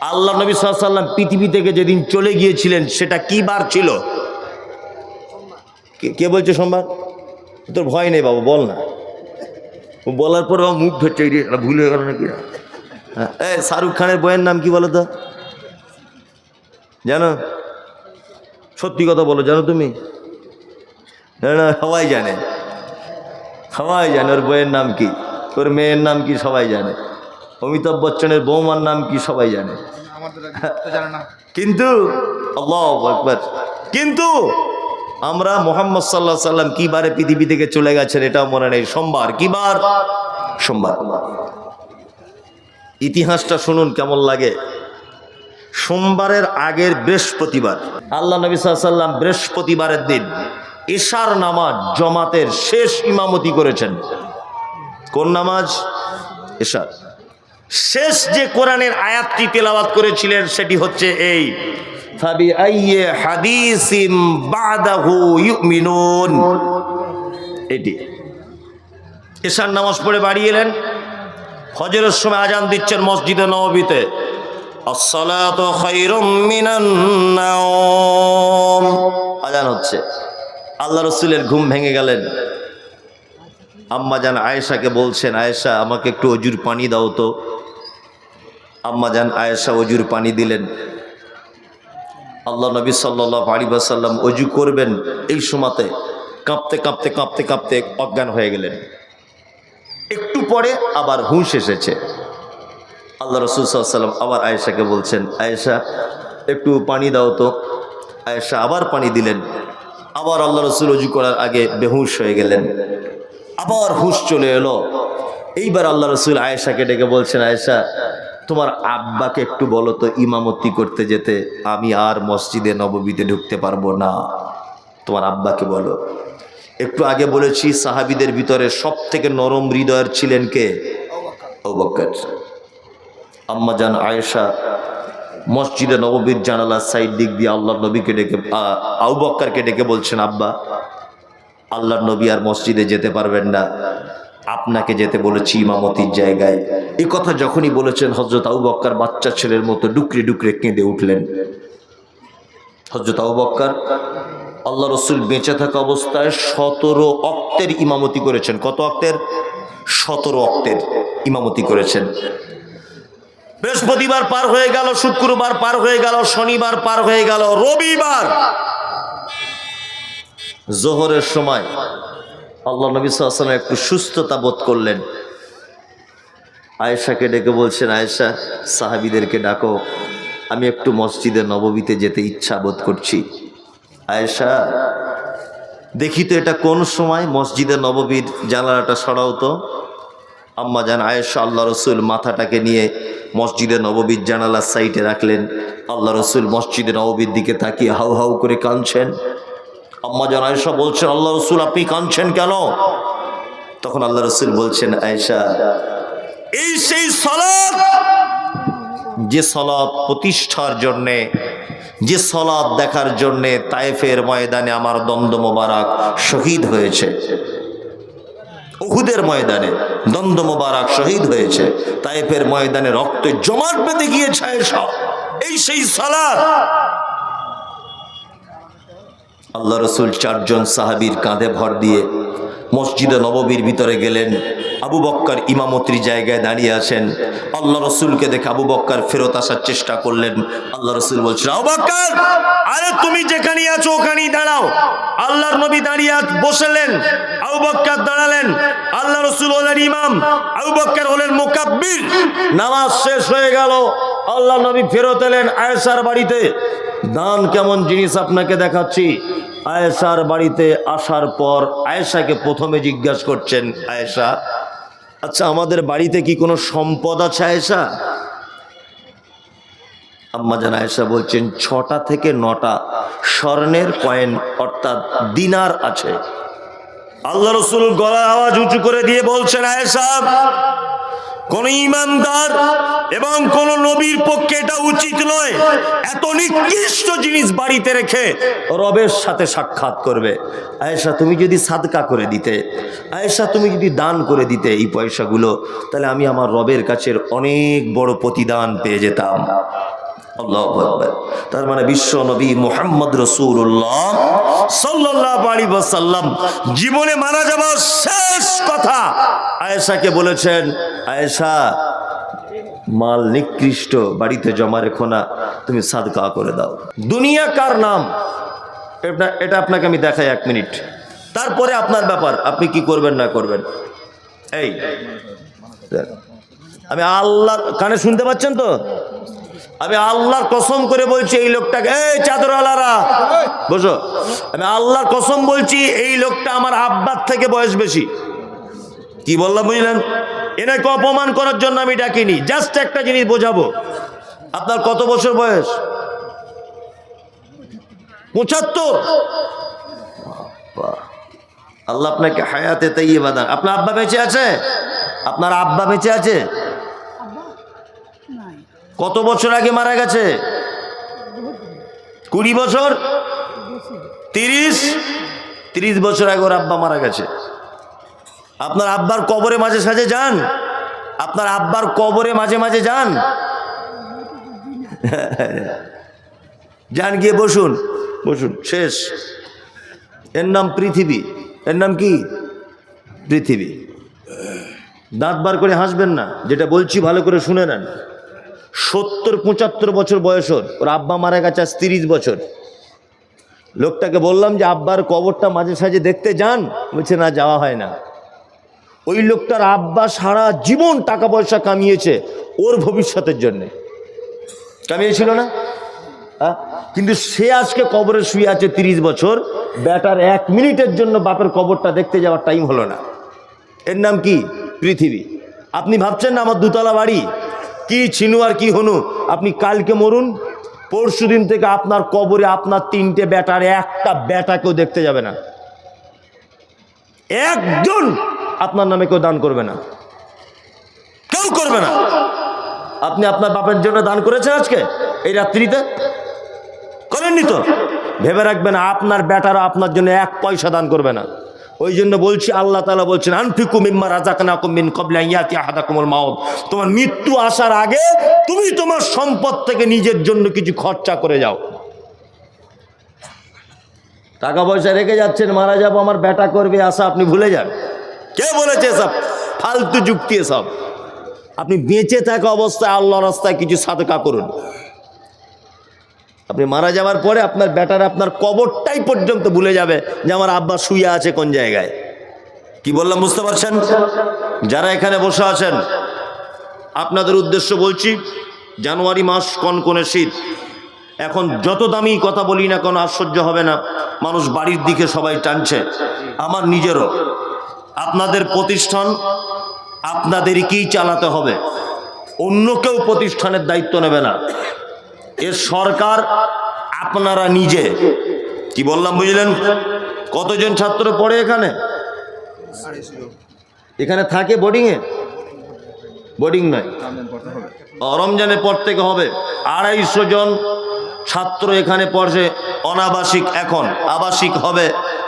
আল্লাহ নবী সাল্লাম পৃথিবী থেকে যেদিন চলে গিয়েছিলেন সেটা কি বার ছিল? কে- বলছে সোমবার? তোর ভয় নেই বাবু বল না। বলার পর আমার মুখ ধরছে ভুল হয়ে গেল নাকি? হ্যাঁ, এই শাহরুখ খানের বইয়ের নাম কি বলো তো? জানো? সত্যি কথা বলো জানো তুমি? না সবাই জানে। সবাই জানে ওর বইয়ের নাম কি ওর মেয়ের নাম কি সবাই জানে। অমিতাভ বচ্চনের বৌমার নাম কি সবাই জানে? কিন্তু আল্লাহ কিন্তু আমরা মোহাম্মদ সাল্লাহ সাল্লাম কি বারে পৃথিবী থেকে চলে গেছেন এটাও মনে নেই। সোমবার কি বার সোমবার। ইতিহাসটা শুনুন কেমন লাগে। সোমবারের আগের বৃহস্পতিবার আল্লাহ নবী সাল্লাম বৃহস্পতিবারের দিন ঈশার নামাজ জমাতের শেষ ইমামতি করেছেন। কোন নামাজ? ঈশার। শেষ যে কোরআনের আয়াতটি তেলাওয়াত করেছিলেন, সেটি হচ্ছে এই। এটি। ঈশার নামাজ পড়ে বাড়ি এলেন। ফজরের সময় আজান দিচ্ছেন মসজিদে খায়রুম আজান হচ্ছে। আল্লাহ রসুলের ঘুম ভেঙে গেলেন। আম্মা জান আয়েশাকে বলছেন, আয়েশা, আমাকে একটু অজুর পানি দাও তো। আম্মা জান, আয়েশা অজুর পানি দিলেন। আল্লাহ নবী সাল্লাহ আলী অজু করবেন এই সময়তে কাঁপতে কাঁপতে কাঁপতে কাঁপতে অজ্ঞান হয়ে গেলেন। একটু পরে আবার হুঁশ এসেছে। আল্লাহ রসুল সাল্লাম আবার আয়েশাকে বলছেন, আয়েশা, একটু পানি দাও তো। আয়েশা আবার পানি দিলেন। আবার আল্লাহ রসুল অজু করার আগে বেহুশ হয়ে গেলেন। আবার হুঁশ চলে এলো। এইবার আল্লাহ রসুল আয়েশাকে ডেকে বলছেন, আয়েশা, তোমার আব্বাকে একটু বলো তো ইমামতি করতে যেতে আমি আর মসজিদে, নববীতে ঢুকতে পারব না। তোমার আব্বাকে বলো। একটু আগে বলেছি, সাহাবিদের ভিতরে সব থেকে নরম হৃদয়ের ছিলেন কে? আম্মা জান আয়েশা, মসজিদে, নববীর জানালার সাইড দিক দিয়ে আল্লাহ নবীকে ডেকে আউ বক্কারকে ডেকে বলছেন, আব্বা আল্লাহর নবী আর মসজিদে যেতে পারবেন না। আপনাকে যেতে বলেছি ইমামতির জায়গায়। এই কথা যখনই বলেছেন হজরত আবু বাচ্চা ছেলের মতো ডুকরে ডুকরে কেঁদে উঠলেন। হজরত আবু বক্কার আল্লাহ রসুল বেঁচে থাকা অবস্থায় সতেরো অক্তের ইমামতি করেছেন। কত অক্তের? সতেরো অক্তের ইমামতি করেছেন। বৃহস্পতিবার পার হয়ে গেল, শুক্রবার পার হয়ে গেল, শনিবার পার হয়ে গেল, রবিবার জোহরের সময় আল্লাহ নবী সাল্লাম একটু সুস্থতা বোধ করলেন। আয়েশাকে ডেকে বলছেন, আয়েশা, সাহাবিদেরকে ডাকো। আমি একটু মসজিদে নববীতে যেতে ইচ্ছা বোধ করছি। আয়েশা, দেখি তো এটা কোন সময় মসজিদে নববীর জানালাটা সরাও তো। আম্মা জান, আয়েশা, আল্লাহ রসুল মাথাটাকে নিয়ে মসজিদে নববীর জানালার সাইটে রাখলেন। আল্লাহ রসুল মসজিদে নববীর দিকে তাকিয়ে হাউ হাউ করে কাঁদছেন। আম্মা জান আয়েশা বলছেন, আল্লাহ রসুল, আপনি কাঁদছেন কেন? তখন আল্লাহ রসুল বলছেন, আয়েশা, এই সেই সলাপ যে সলাপ প্রতিষ্ঠার জন্যে, যে সলাপ দেখার জন্যে তায়েফের ময়দানে আমার দ্বন্দ্ব মোবারক শহীদ হয়েছে। উহুদের ময়দানে দ্বন্দ্ব মোবারক শহীদ হয়েছে। তাইফের ময়দানে রক্ত জমাট পেতে গিয়েছে এই সেই সালাত আল্লাহ রসুল চারজন সাহাবীর কাঁধে ভর দিয়ে মসজিদে নববীর ভিতরে গেলেন। আবু বক্কার ইমামতির জায়গায় দাঁড়িয়ে আছেন। আল্লাহ রসুলকে দেখে আবু বক্কার ফেরত আসার চেষ্টা করলেন। আল্লাহ রসুল বলছেন, আবু বক্কার, আরে তুমি যেখানে আছো ওখানেই দাঁড়াও। আল্লাহর নবী দাঁড়িয়ে বসলেন। আবু বক্কার দাঁড়ালেন। আল্লাহ রসুল হলেন ইমাম, আবু বক্কার হলেন মোকাব্বির। নামাজ শেষ হয়ে গেল। আল্লাহ নবী ফেরত এলেন আয়েশার বাড়িতে। দান কেমন জিনিস আপনাকে দেখাচ্ছি। আয়েশার বাড়িতে আসার পর আয়েশাকে প্রথমে জিজ্ঞাসা করছেন, আয়েশা আচ্ছা আমাদের বাড়িতে কি কোনো সম্পদ আছে আয়েশা? আম্মা জান আয়েশা বলছেন, ছটা থেকে নটা স্বর্ণের কয়েন, অর্থাৎ দিনার আছে। আল্লাহ রসুল গলার আওয়াজ উঁচু করে দিয়ে বলছেন, আয়েশা কোন ইমানদার এবং কোন নবীর পক্ষে এটা উচিত নয়। এত নিকৃষ্ট জিনিস বাড়িতে রেখে রবের সাথে সাক্ষাৎ করবে। আয়েশা, তুমি যদি সাদকা করে দিতে, আয়েশা, তুমি যদি দান করে দিতে এই পয়সাগুলো, তাহলে আমি আমার রবের কাছের অনেক বড় প্রতিদান পেয়ে যেতাম। আল্লাহ আকবার। তার মানে বিশ্ব নবী মোহাম্মদ রসুল্লাহ সাল্লাহ আলী সাল্লাম জীবনে মারা যাবার শেষ কথা আয়েশাকে বলেছেন, আয়েশা, মাল নিকৃষ্ট, বাড়িতে জমা রেখো না, তুমি সাদকা করে দাও। দুনিয়া কার নাম? এটা এটা আপনাকে আমি দেখাই এক মিনিট। তারপরে আপনার ব্যাপার, আপনি কি করবেন না করবেন? এই আমি আল্লাহ কানে শুনতে পাচ্ছেন তো? আমি আল্লাহর কসম করে বলছি, এই লোকটাকে এই চাদরওয়ালারা, বসো। আমি আল্লাহর কসম বলছি, এই লোকটা আমার আব্বার থেকে বয়স বেশি। কি বললাম বুঝলেন? এনাকে অপমান করার জন্য আমি ডাকিনি। জাস্ট একটা জিনিস বোঝাবো। আপনার কত বছর বয়স? পঁচাত্তর। আল্লাহ আপনাকে হায়াতে তাইয়ে বাদান আপনার আব্বা বেঁচে আছে? আপনার আব্বা বেঁচে আছে? কত বছর আগে মারা গেছে? কুড়ি বছর? তিরিশ? তিরিশ বছর আগে ওর আব্বা মারা গেছে। আপনার আব্বার কবরে মাঝে সাঝে যান। আপনার আব্বার কবরে মাঝে মাঝে যান। যান গিয়ে বসুন। বসুন, শেষ। এর নাম পৃথিবী। এর নাম কি? পৃথিবী। দাঁত বার করে হাসবেন না। যেটা বলছি ভালো করে শুনে নেন। সত্তর, পঁচাত্তর বছর বয়স ওর। আব্বা মারা গেছে আজ তিরিশ বছর। লোকটাকে বললাম যে, আব্বার কবরটা মাঝে সাঝে দেখতে যান। বলছে, না, যাওয়া হয় না। ওই লোকটার আব্বা সারা জীবন টাকা পয়সা কামিয়েছে ওর ভবিষ্যতের জন্যে। কামিয়েছিল না? কিন্তু সে আজকে কবরে শুয়ে আছে তিরিশ বছর। ব্যাটার এক মিনিটের জন্য বাপের কবরটা দেখতে যাওয়ার টাইম হলো না। এর নাম কি? পৃথিবী। আপনি ভাবছেন না আমার দুতলা বাড়ি? কি ছিনু আর কি হনু? আপনি কালকে মরুন পরশু দিন থেকে আপনার কবরে আপনার তিনটে ব্যাটার, একটা ব্যাটা কেউ দেখতে যাবে না। একজন আপনার নামে কেউ দান করবে না। কেউ করবে না। আপনি আপনার বাপের জন্য দান করেছেন আজকে, এই রাত্রিতে? করেননি তো? ভেবে রাখবেন, আপনার বেটারা আপনার জন্য এক পয়সা দান করবে না। ওই জন্য বলছি, আল্লাহ তালা বলছেন, আনফিকু মিম্মা রাজাকানা কুমিন কবলা ইয়াতি আহাদা কুমল মাউত। তোমার মৃত্যু আসার আগে তুমি তোমার সম্পদ থেকে নিজের জন্য কিছু খরচা করে যাও। টাকা পয়সা রেখে যাচ্ছেন, মারা যাব, আমার বেটা করবে, আশা আপনি ভুলে যান। কে বলেছে সব ফালতু যুক্তি সব আপনি বেঁচে থাকা অবস্থায় আল্লাহ রাস্তায় কিছু সাদকা করুন। আপনি মারা যাওয়ার পরে আপনার ব্যাটার আপনার কবরটাই পর্যন্ত ভুলে যাবে যে আমার আব্বা শুয়ে আছে কোন জায়গায়। কি বললাম বুঝতে পারছেন? যারা এখানে বসে আছেন, আপনাদের উদ্দেশ্য বলছি, জানুয়ারি মাস কনকনে শীত। এখন যত দামি কথা বলি না কোনো আশ্চর্য হবে না, মানুষ বাড়ির দিকে সবাই টানছে। আমার নিজেরও। আপনাদের প্রতিষ্ঠান আপনাদেরকেই চালাতে হবে? অন্য কেউ প্রতিষ্ঠানের দায়িত্ব নেবে না। এর সরকার আপনারা নিজে। কি বললাম বুঝলেন? কতজন ছাত্র পড়ে এখানে? এখানে থাকে বোর্ডিংয়ে বোর্ডিং নয়। রমজানের পর থেকে হবে। আড়াইশো জন ছাত্র এখানে পড়ছে, অনাবাসিক এখন। আবাসিক হবে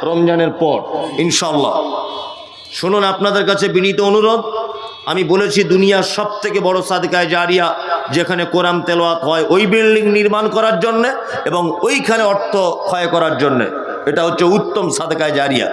রমজানের পর ইনশাল্লাহ শুনুন, আপনাদের কাছে বিনীত অনুরোধ, আমি বলেছি, দুনিয়ার সব থেকে বড় সাদকায় জারিয়া যেখানে কোরআন তেলোয়াত হয়, ওই বিল্ডিং নির্মাণ করার জন্যে এবং ওইখানে অর্থ ক্ষয় করার জন্যে। এটা হচ্ছে উত্তম সাদকায় জারিয়া।